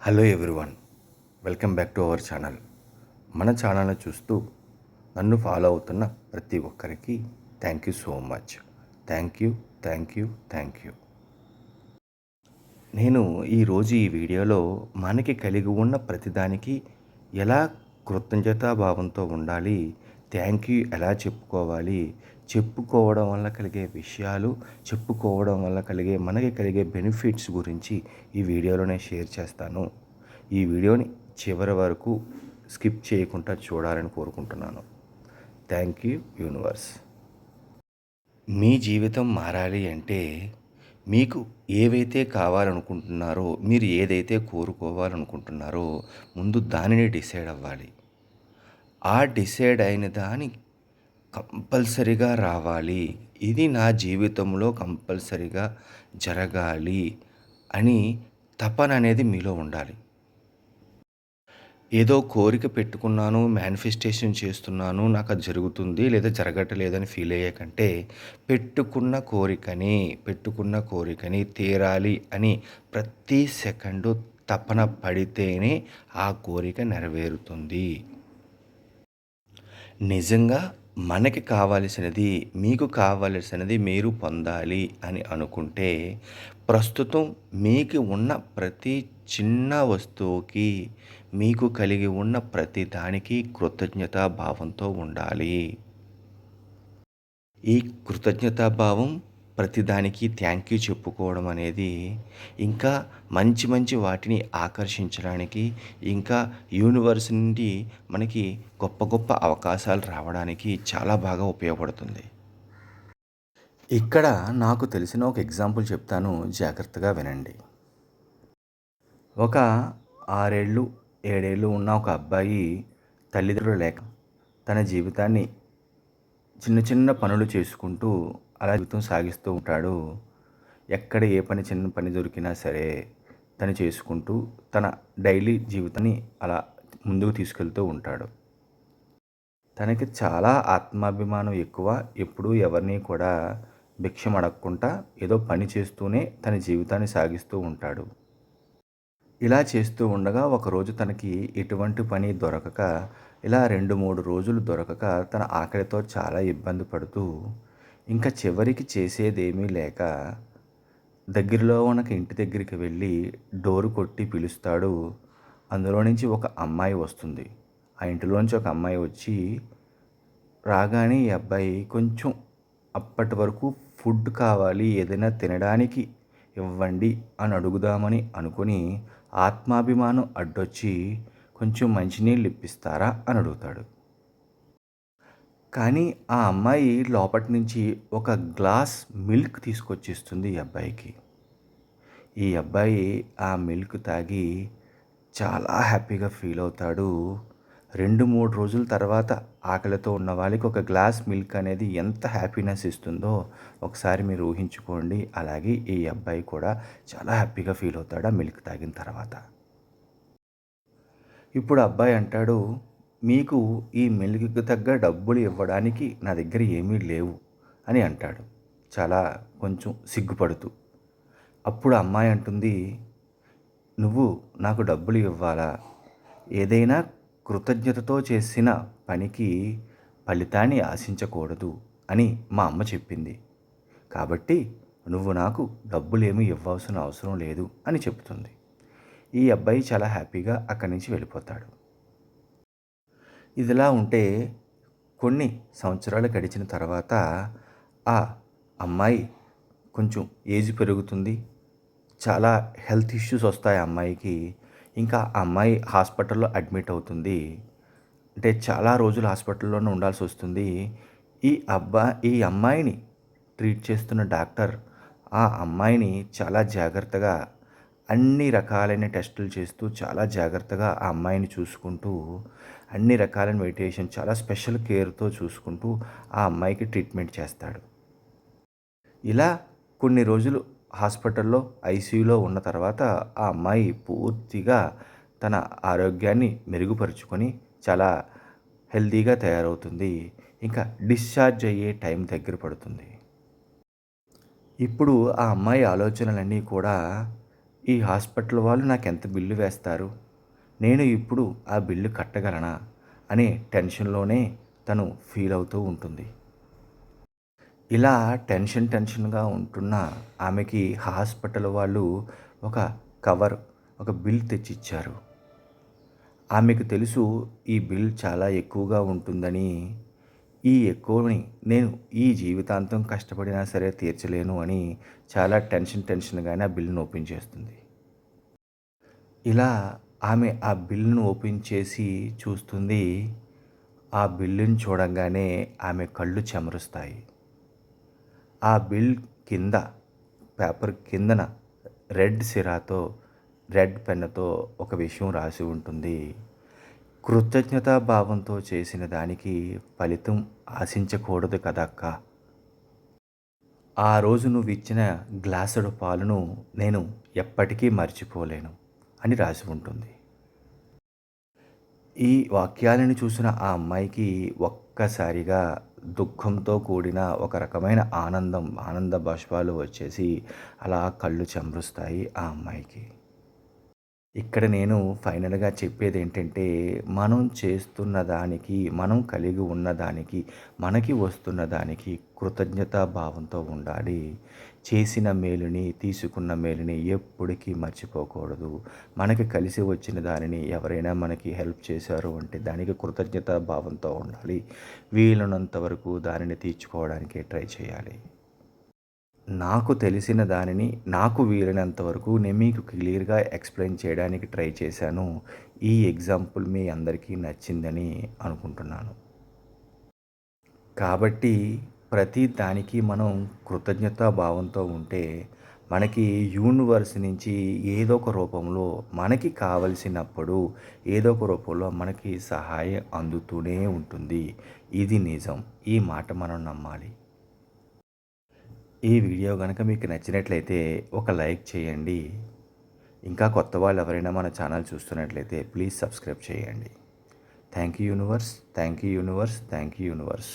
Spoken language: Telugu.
Hello everyone welcome back to our channel మన ఛానల్ని చూస్తూ నన్ను ఫాలో అవుతున్న ప్రతి ఒక్కరికి thank you so much thank you thank you thank you నేను ఈరోజు ఈ వీడియోలో మనకి కలిగి ఉన్న ప్రతిదానికి ఎలా కృతజ్ఞతాభావంతో ఉండాలి థ్యాంక్ యూ. ఎలా చెప్పుకోవాలి? చెప్పుకోవడం వల్ల కలిగే విషయాలు చెప్పుకోవడం వల్ల కలిగే మనకి కలిగే బెనిఫిట్స్ గురించి ఈ వీడియోలో నేను షేర్ చేస్తాను. ఈ వీడియోని చివరి వరకు స్కిప్ చేయకుండా చూడాలని కోరుకుంటున్నాను. Thank you universe. మీ జీవితం మారాలి అంటే మీకు ఏవైతే కావాలనుకుంటున్నారో మీరు ఏదైతే కోరుకోవాలనుకుంటున్నారో ముందు దానిని డిసైడ్ అవ్వాలి. ఆ డిసైడ్ అయిన దాని కంపల్సరిగా రావాలి. ఇది నా జీవితంలో కంపల్సరిగా జరగాలి అని తపన అనేది మీలో ఉండాలి. ఏదో కోరిక పెట్టుకున్నాను మేనిఫెస్టేషన్ చేస్తున్నాను నాకు అది జరుగుతుంది లేదా జరగట్లేదని ఫీల్ అయ్యే కంటే పెట్టుకున్న కోరికని పెట్టుకున్న కోరికని తీరాలి అని ప్రతి సెకండు తపన పడితేనే ఆ కోరిక నెరవేరుతుంది. నిజంగా మనకి కావలసినది మీకు కావలసినది మీరు పొందాలి అని అనుకుంటే ప్రస్తుతం మీకు ఉన్న ప్రతి చిన్న వస్తువుకి మీకు కలిగి ఉన్న ప్రతి దానికి కృతజ్ఞతా భావంతో ఉండాలి. ఈ కృతజ్ఞతాభావం ప్రతిదానికి థ్యాంక్ యూ చెప్పుకోవడం అనేది ఇంకా మంచి మంచి వాటిని ఆకర్షించడానికి ఇంకా యూనివర్స్ నుండి మనకి గొప్ప గొప్ప అవకాశాలు రావడానికి చాలా బాగా ఉపయోగపడుతుంది. ఇక్కడ నాకు తెలిసిన ఒక ఎగ్జాంపుల్ చెప్తాను జాగ్రత్తగా వినండి. ఒక ఆరేళ్ళు ఏడేళ్ళు ఉన్న ఒక అబ్బాయి తల్లిదండ్రులు లేక తన జీవితాన్ని చిన్న చిన్న పనులు చేసుకుంటూ అలా జీవితం సాగిస్తూ ఉంటాడు. ఎక్కడ ఏ పని చిన్న పని దొరికినా సరే తను చేసుకుంటూ తన డైలీ జీవితాన్ని అలా ముందుకు తీసుకెళ్తూ ఉంటాడు. తనకి చాలా ఆత్మాభిమానం ఎక్కువ. ఎప్పుడూ ఎవరిని కూడా భిక్షం అడగకుండా ఏదో పని చేస్తూనే తన జీవితాన్ని సాగిస్తూ ఉంటాడు. ఇలా చేస్తూ ఉండగా ఒకరోజు తనకి ఎటువంటి పని దొరకక ఇలా రెండు మూడు రోజులు దొరకక తన ఆకలితో చాలా ఇబ్బంది పడుతూ ఇంకా చివరికి చేసేదేమీ లేక దగ్గరలో ఉన్న ఇంటి దగ్గరికి వెళ్ళి డోరు కొట్టి పిలుస్తాడు. అందులో నుంచి ఒక అమ్మాయి వస్తుంది. ఆ ఇంటిలోంచి ఒక అమ్మాయి వచ్చి రాగానే ఈ అబ్బాయి కొంచెం అప్పటి వరకు ఫుడ్ కావాలి ఏదైనా తినడానికి ఇవ్వండి అని అడుగుదామని అనుకుని ఆత్మాభిమానం అడ్డొచ్చి కొంచెం మంచినీళ్ళు ఇప్పిస్తారా అని అడుగుతాడు. కానీ ఆ అమ్మాయి లోపటి నుంచి ఒక గ్లాస్ మిల్క్ తీసుకొచ్చిస్తుంది ఈ అబ్బాయికి. ఈ అబ్బాయి ఆ మిల్క్ తాగి చాలా హ్యాపీగా ఫీల్ అవుతాడు. రెండు మూడు రోజుల తర్వాత ఆకలితో ఉన్న వాళ్ళకి ఒక గ్లాస్ మిల్క్ అనేది ఎంత హ్యాపీనెస్ ఇస్తుందో ఒకసారి మీరు ఊహించుకోండి. అలాగే ఈ అబ్బాయి కూడా చాలా హ్యాపీగా ఫీల్ అవుతాడు ఆ మిల్క్ తాగిన తర్వాత. ఇప్పుడు అబ్బాయి అంటాడు మీకు ఈ మెలుగుకు తగ్గ డబ్బులు ఇవ్వడానికి నా దగ్గర ఏమీ లేవు అని అంటాడు. చాలా కొంచెం సిగ్గుపడుతూ. అప్పుడు అమ్మాయి అంటుంది నువ్వు నాకు డబ్బులు ఇవ్వాలా? ఏదైనా కృతజ్ఞతతో చేసిన పనికి ఫలితాన్ని ఆశించకూడదు అని మా అమ్మ చెప్పింది. కాబట్టి నువ్వు నాకు డబ్బులేమీ ఇవ్వాల్సిన అవసరం లేదు అని చెబుతుంది ఈ అబ్బాయి చాలా హ్యాపీగా అక్కడి నుంచి వెళ్ళిపోతాడు. ఇదిలా ఉంటే కొన్ని సంవత్సరాలు గడిచిన తర్వాత ఆ అమ్మాయి కొంచెం ఏజ్ పెరుగుతుంది. చాలా హెల్త్ ఇష్యూస్ వస్తాయి అమ్మాయికి. ఇంకా అమ్మాయి హాస్పిటల్లో అడ్మిట్ అవుతుంది. అంటే చాలా రోజులు హాస్పిటల్లోనే ఉండాల్సి వస్తుంది. ఈ అబ్బా ఈ అమ్మాయిని ట్రీట్ చేస్తున్న డాక్టర్ ఆ అమ్మాయిని చాలా జాగ్రత్తగా అన్ని రకాలైన టెస్టులు చేస్తూ చాలా జాగ్రత్తగా ఆ అమ్మాయిని చూసుకుంటూ అన్ని రకాలైన మెడిటేషన్ చాలా స్పెషల్ కేర్తో చూసుకుంటూ ఆ అమ్మాయికి ట్రీట్మెంట్ చేస్తాడు. ఇలా కొన్ని రోజులు హాస్పిటల్లో ఐసీయూలో ఉన్న తర్వాత ఆ అమ్మాయి పూర్తిగా తన ఆరోగ్యాన్ని మెరుగుపరుచుకొని చాలా హెల్తీగా తయారవుతుంది. ఇంకా డిశ్చార్జ్ అయ్యే టైం దగ్గర పడుతుంది. ఇప్పుడు ఆ అమ్మాయి ఆలోచనలన్నీ కూడా ఈ హాస్పిటల్ వాళ్ళు నాకు ఎంత బిల్లు వేస్తారు? నేను ఇప్పుడు ఆ బిల్లు కట్టగలనా? అనే టెన్షన్లోనే తను ఫీల్ అవుతూ ఉంటుంది. ఇలా టెన్షన్ టెన్షన్గా ఉంటున్న ఆమెకి హాస్పిటల్ వాళ్ళు ఒక కవర్ ఒక బిల్ తెచ్చిచ్చారు. ఆమెకు తెలుసు ఈ బిల్ చాలా ఎక్కువగా ఉంటుందని ఈ ఎక్కువని నేను ఈ జీవితాంతం కష్టపడినా సరే తీర్చలేను అని చాలా టెన్షన్ టెన్షన్గానే ఆ బిల్లును ఓపెన్ చేస్తుంది. ఇలా ఆమె ఆ బిల్లును ఓపెన్ చేసి చూస్తుంది. ఆ బిల్లును చూడంగానే ఆమె కళ్ళు చెమరుస్తాయి. ఆ బిల్ కింద పేపర్ కిందన రెడ్ సిరాతో రెడ్ పెన్నుతో ఒక విషయం రాసి ఉంటుంది. కృతజ్ఞతాభావంతో చేసిన దానికి ఫలితం ఆశించకూడదు కదక్క. ఆ రోజు నువ్వు ఇచ్చిన గ్లాసుడు పాలును నేను ఎప్పటికీ మర్చిపోలేను అని రాసి ఉంటుంది. ఈ వాక్యాలను చూసిన ఆ అమ్మాయికి ఒక్కసారిగా దుఃఖంతో కూడిన ఒక రకమైన ఆనందం ఆనంద బాష్పాలు వచ్చేసి అలా కళ్ళు చెమరుస్తాయి ఆ అమ్మాయికి. ఇక్కడ నేను ఫైనల్గా చెప్పేది ఏంటంటే మనం చేస్తున్న దానికి మనం కలిగి ఉన్న దానికి మనకి వస్తున్న దానికి కృతజ్ఞతా భావంతో ఉండాలి. చేసిన మేలుని తీసుకున్న మేలుని ఎప్పటికీ మర్చిపోకూడదు. మనకి కలిసి వచ్చిన దానిని ఎవరైనా మనకి హెల్ప్ చేశారు అంటే దానికి కృతజ్ఞతా భావంతో ఉండాలి. వీలున్నంత వరకు దానిని తీర్చుకోవడానికి ట్రై చేయాలి. నాకు తెలిసిన దానిని నాకు వీలైనంత వరకు నేను మీకు క్లియర్గా ఎక్స్ప్లెయిన్ చేయడానికి ట్రై చేశాను. ఈ ఎగ్జాంపుల్ మీ అందరికీ నచ్చిందని అనుకుంటున్నాను. కాబట్టి ప్రతి దానికి మనం కృతజ్ఞతా భావంతో ఉంటే మనకి యూనివర్స్ నుంచి ఏదో ఒక రూపంలో మనకి కావలసినప్పుడు ఏదో ఒక రూపంలో మనకి సహాయం అందుతూనే ఉంటుంది. ఇది నిజం. ఈ మాట మనం నమ్మాలి. ఈ వీడియో కనుక మీకు నచ్చినట్లయితే ఒక లైక్ చేయండి. ఇంకా కొత్త వాళ్ళు ఎవరైనా మన ఛానల్ చూస్తున్నట్లయితే ప్లీజ్ సబ్స్క్రైబ్ చేయండి. Thank you universe thank you universe thank you universe.